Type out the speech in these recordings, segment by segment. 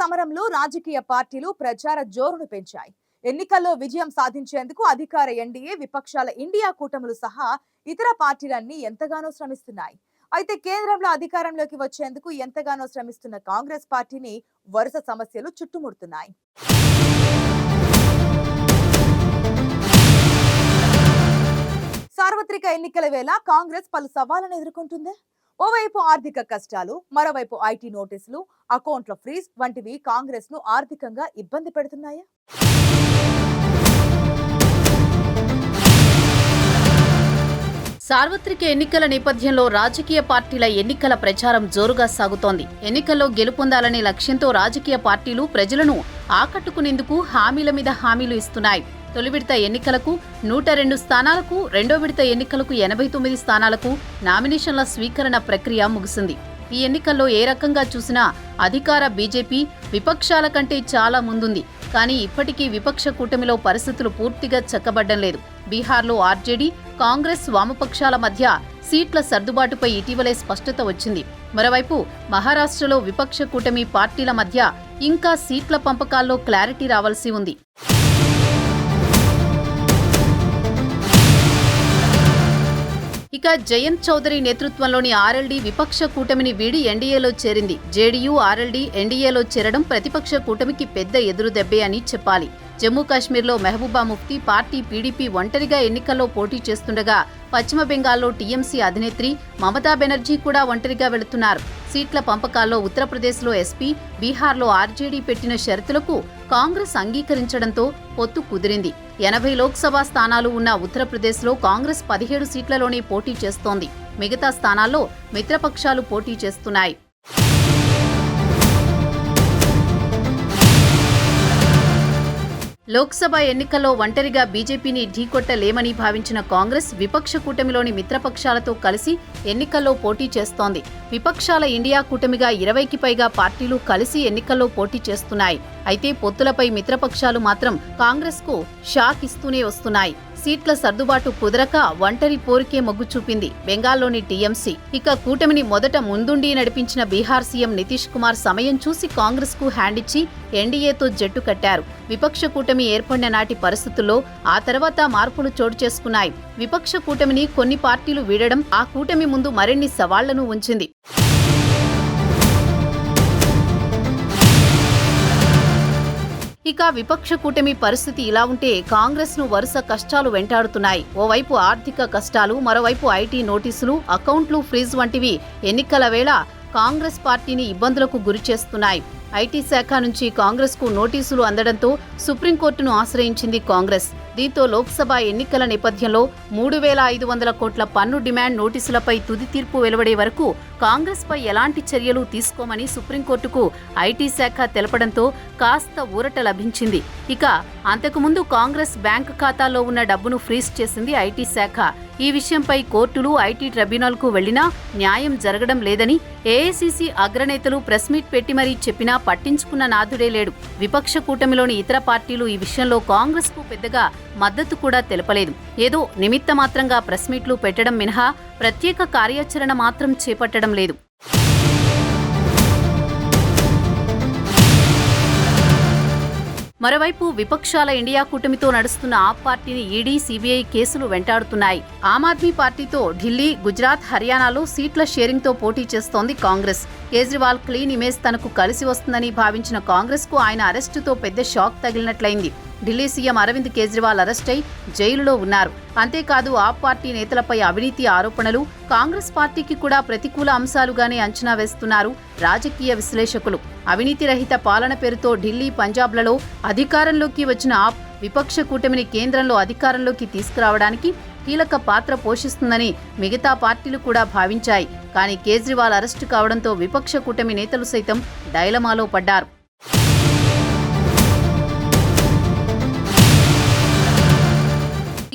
సమరంలో రాజకీయ పార్టీలు ప్రచార జోరును పెంచాయి. ఎన్నికల్లో విజయం సాధించేందుకు అధికార ఎన్డీఏ విపక్షాల ఇండియా కూటములు సహా ఇతర పార్టీలన్నీ ఎంతగానో శ్రమిస్తున్నాయి. అయితే కేంద్రంలో అధికారంలోకి వచ్చేందుకు ఎంతగానో శ్రమిస్తున్న కాంగ్రెస్ పార్టీని వరుస సమస్యలు చుట్టుముడుతున్నాయి. సార్వత్రిక ఎన్నికల వేళ కాంగ్రెస్ పలు సవాళ్ళను ఎదుర్కొంటుంది? ఓవైపు ఆర్థిక కష్టాలు మరోవైపు ఐటీ నోటీసులు అకౌంట్ల ఫ్రీజ్ వంటివి కాంగ్రెస్ను ఆర్థికంగా ఇబ్బంది పెడుతున్నాయా? సార్వత్రిక ఎన్నికల నేపథ్యంలో రాజకీయ పార్టీల ఎన్నికల ప్రచారం జోరుగా సాగుతోంది. ఎన్నికల్లో గెలుపొందాలనే లక్ష్యంతో రాజకీయ పార్టీలు ప్రజలను ఆకట్టుకునేందుకు హామీల మీద హామీలు ఇస్తున్నాయి. తొలి విడత ఎన్నికలకు నూట రెండు స్థానాలకు రెండో విడత ఎన్నికలకు ఎనభై తొమ్మిది స్థానాలకు నామినేషన్ల స్వీకరణ ప్రక్రియ ముగిసింది. ఈ ఎన్నికల్లో ఏ రకంగా చూసినా అధికార బీజేపీ విపక్షాల కంటే చాలా ముందుంది. కానీ ఇప్పటికీ విపక్ష కూటమిలో పరిస్థితులు పూర్తిగా చక్కబడ్డం లేదు. బీహార్లో ఆర్జేడీ కాంగ్రెస్ వామపక్షాల మధ్య సీట్ల సర్దుబాటుపై ఇటీవలే స్పష్టత వచ్చింది. మరోవైపు మహారాష్ట్రలో విపక్ష కూటమి పార్టీల మధ్య ఇంకా సీట్ల పంపకాల్లో క్లారిటీ రావాల్సి ఉంది. ఇక జయంత్ చౌదరి నేతృత్వంలోని ఆర్ఎల్డీ విపక్ష కూటమిని వీడి ఎన్డీఏలో చేరింది. జేడీయూ ఆర్ఎల్డీ ఎన్డీఏలో చేరడం ప్రతిపక్ష కూటమికి పెద్ద ఎదురుదెబ్బే అని చెప్పాలి. జమ్మూ కాశ్మీర్లో మెహబూబా ముఫ్తీ పార్టీ పీడీపీ ఒంటరిగా ఎన్నికల్లో పోటీ చేస్తుండగా పశ్చిమ బెంగాల్లో టీఎంసీ అధినేత్రి మమతా బెనర్జీ కూడా ఒంటరిగా వెళుతున్నారు. సీట్ల పంపకాల్లో ఉత్తరప్రదేశ్లో ఎస్పీ బీహార్లో ఆర్జేడీ పెట్టిన షరతులకు కాంగ్రెస్ అంగీకరించడంతో పొత్తు కుదిరింది. ఎనభై లోక్సభ స్థానాలు ఉన్న ఉత్తరప్రదేశ్లో కాంగ్రెస్ పదిహేడు సీట్లలోనే పోటీ చేస్తోంది. మిగతా స్థానాల్లో మిత్రపక్షాలు పోటీ చేస్తున్నాయి. లోక్సభ ఎన్నికల్లో ఒంటరిగా బీజేపీని ఢీకొట్టలేమని భావించిన కాంగ్రెస్ విపక్ష కూటమిలోని మిత్రపక్షాలతో కలిసి ఎన్నికల్లో పోటీ చేస్తోంది. విపక్షాల ఇండియా కూటమిగా ఇరవైకి పైగా పార్టీలు కలిసి ఎన్నికల్లో పోటీ చేస్తున్నాయి. అయితే పొత్తులపై మిత్రపక్షాలు మాత్రం కాంగ్రెస్కు షాక్ ఇస్తూనే వస్తున్నాయి. సీట్ల సర్దుబాటు కుదరక ఒంటరి పోరుకే మొగ్గు చూపింది బెంగాల్లోని టీఎంసీ. ఇక కూటమిని మొదట ముందుండి నడిపించిన బీహార్ సీఎం నితీష్ కుమార్ సమయం చూసి కాంగ్రెస్కు హ్యాండ్ ఇచ్చి ఎన్డీఏతో జట్టు కట్టారు. విపక్ష కూటమి ఏర్పడిన నాటి పరిస్థితుల్లో ఆ తర్వాత మార్పులు చోటు చేసుకున్నాయి. విపక్ష కూటమిని కొన్ని పార్టీలు వీడడం ఆ కూటమి ముందు మరిన్ని సవాళ్ళను ఉంచింది. ఇక విపక్ష కూటమి పరిస్థితి ఇలా ఉంటే కాంగ్రెస్ను వరుస కష్టాలు వెంటాడుతున్నాయి. ఓవైపు ఆర్థిక కష్టాలు మరోవైపు ఐటీ నోటీసులు అకౌంట్లు ఫ్రీజ్ వంటివి ఎన్నికల వేళ కాంగ్రెస్ పార్టీని ఇబ్బందులకు గురి చేస్తున్నాయి. ఐటీ శాఖ నుంచి కాంగ్రెస్కు నోటీసులు అందడంతో సుప్రీంకోర్టును ఆశ్రయించింది కాంగ్రెస్. దీంతో లోక్సభ ఎన్నికల నేపథ్యంలో మూడు వేల ఐదు వందల కోట్ల పన్ను డిమాండ్ నోటీసులపై తుది తీర్పు వెలువడే వరకు కాంగ్రెస్పై ఎలాంటి చర్యలు తీసుకోమని సుప్రీంకోర్టుకు ఐటీ శాఖ తెలపడంతో కాస్త ఊరట లభించింది. ఇక అంతకుముందు కాంగ్రెస్ బ్యాంకు ఖాతాలో ఉన్న డబ్బును ఫ్రీజ్ చేసింది ఐటీ శాఖ. ఈ విషయంపై కోర్టులు ఐటీ ట్రిబ్యునల్కు వెళ్ళినా న్యాయం జరగడం లేదని ఏఐసీసీ అగ్రనేతలు ప్రెస్ మీట్ పెట్టి మరీ చెప్పినా పట్టించుకున్న నాథుడే లేడు. విపక్ష కూటమిలోని ఇతర పార్టీలు ఈ విషయంలో కాంగ్రెస్కు పెద్దగా మద్దతు కూడా తెలపలేదు. ఏదో నిమిత్త మాత్రంగా ప్రెస్ మీట్లు పెట్టడం మినహా ప్రత్యేక కార్యాచరణ మాత్రం చేపట్టడం లేదు. మరోవైపు విపక్షాల ఇండియా కూటమితో నడుస్తున్న ఆప్ పార్టీని ఈడీ సీబీఐ కేసులు వెంటాడుతున్నాయి. ఆమ్ ఆద్మీ పార్టీతో ఢిల్లీ గుజరాత్ హర్యానాలో సీట్ల షేరింగ్తో పోటీ చేస్తోంది కాంగ్రెస్. కేజ్రీవాల్ క్లీన్ ఇమేజ్ తనకు కలిసి వస్తుందని భావించిన కాంగ్రెస్కు ఆయన అరెస్టుతో పెద్ద షాక్ తగిలినట్లయింది. ఢిల్లీ సీఎం అరవింద్ కేజ్రీవాల్ అరెస్టై జైలులో ఉన్నారు. అంతేకాదు ఆప్ పార్టీ నేతలపై అవినీతి ఆరోపణలు కాంగ్రెస్ పార్టీకి కూడా ప్రతికూల అంశాలుగానే అంచనా వేస్తున్నారు రాజకీయ విశ్లేషకులు. అవినీతి రహిత పాలన పేరుతో ఢిల్లీ పంజాబ్లలో అధికారంలోకి వచ్చిన ఆప్ విపక్ష కూటమిని కేంద్రంలో అధికారంలోకి తీసుకురావడానికి కీలక పాత్ర పోషిస్తుందని మిగతా పార్టీలు కూడా భావించాయి. కానీ కేజ్రీవాల్ అరెస్టు కావడంతో విపక్ష కూటమి నేతలు సైతం డైలమాలో పడ్డారు.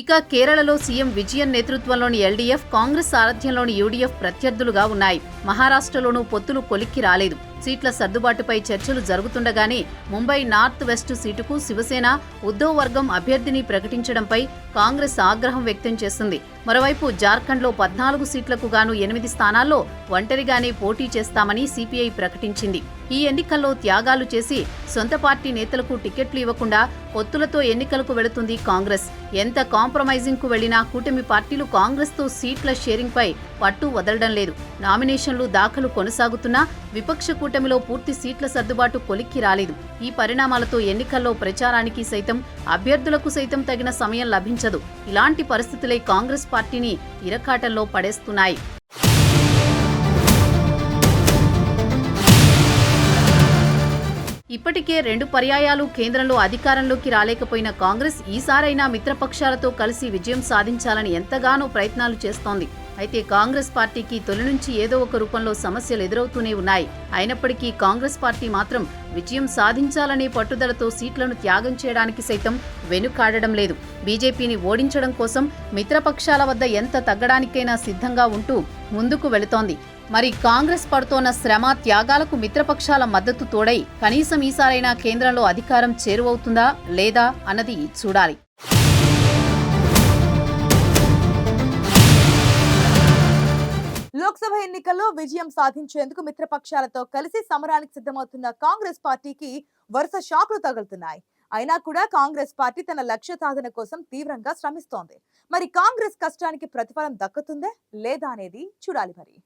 ఇక కేరళలో సీఎం విజయన్ నేతృత్వంలోని ఎల్డీఎఫ్ కాంగ్రెస్ సారథ్యంలోని యూడీఎఫ్ ప్రత్యర్థులుగా ఉన్నాయి. మహారాష్ట్రలోనూ పొత్తులు కొలిక్కి రాలేదు. సీట్ల సర్దుబాటుపై చర్చలు జరుగుతుండగానే ముంబై నార్త్ వెస్ట్ సీటుకు శివసేన ఉద్దవ్ వర్గం అభ్యర్థిని ప్రకటించడంపై కాంగ్రెస్ ఆగ్రహం వ్యక్తం చేసింది మరోవైపు జార్ఖండ్లో పద్నాలుగు సీట్లకు గాను ఎనిమిది స్థానాల్లో ఒంటరిగానే పోటీ చేస్తామని సిపిఐ ప్రకటించింది. ఈ ఎన్నికల్లో త్యాగాలు చేసి సొంత పార్టీ నేతలకు టికెట్లు ఇవ్వకుండా పొత్తులతో ఎన్నికలకు వెళుతుంది కాంగ్రెస్. ఎంత కాంప్రమైజింగ్కు వెళ్ళినా కూటమి పార్టీలు కాంగ్రెస్తో సీట్ల షేరింగ్ పై పట్టు వదలడం లేదు. నామినేషన్లు దాఖలు కొనసాగుతున్నా విపక్ష కూటమిలో పూర్తి సీట్ల సర్దుబాటు కొలిక్కి రాలేదు. ఈ పరిణామాలతో ఎన్నికల్లో ప్రచారానికి సైతం అభ్యర్థులకు సైతం తగిన సమయం లభించదు. ఇలాంటి పరిస్థితులే కాంగ్రెస్ పార్టీని ఇరకాటంలో పడేస్తున్నాయి. ఇప్పటికే రెండు పర్యాయాలు కేంద్రంలో అధికారంలోకి రాలేకపోయిన కాంగ్రెస్ ఈసారైనా మిత్రపక్షాలతో కలిసి విజయం సాధించాలని ఎంతగానో ప్రయత్నాలు చేస్తోంది. అయితే కాంగ్రెస్ పార్టీకి తొలి నుంచి ఏదో ఒక రూపంలో సమస్యలు ఎదురవుతూనే ఉన్నాయి. అయినప్పటికీ కాంగ్రెస్ పార్టీ మాత్రం విజయం సాధించాలనే పట్టుదలతో సీట్లను త్యాగం చేయడానికి సైతం వెనుకాడడం లేదు. బీజేపీని ఓడించడం కోసం మిత్రపక్షాల వద్ద ఎంత తగ్గడానికైనా సిద్ధంగా ఉంటూ ముందుకు వెళుతోంది. మరి కాంగ్రెస్ పడుతోన్న శ్రమ త్యాగాలకు మిత్రపక్షాల మద్దతు తోడై కనీసం ఈసారైనా కేంద్రంలో అధికారం చేరువవుతుందా లేదా అన్నది చూడాలి. లోక్సభ ఎన్నికల్లో విజయం సాధించేందుకు మిత్రపక్షాలతో కలిసి సమరానికి సిద్ధమవుతున్న కాంగ్రెస్ పార్టీకి వరుస షాక్లు తగులుతున్నాయి. అయినా కూడా కాంగ్రెస్ పార్టీ తన లక్ష్య సాధన కోసం తీవ్రంగా శ్రమిస్తోంది. మరి కాంగ్రెస్ కష్టానికి ప్రతిఫలం దక్కుతుందే లేదా అనేది చూడాలి మరి.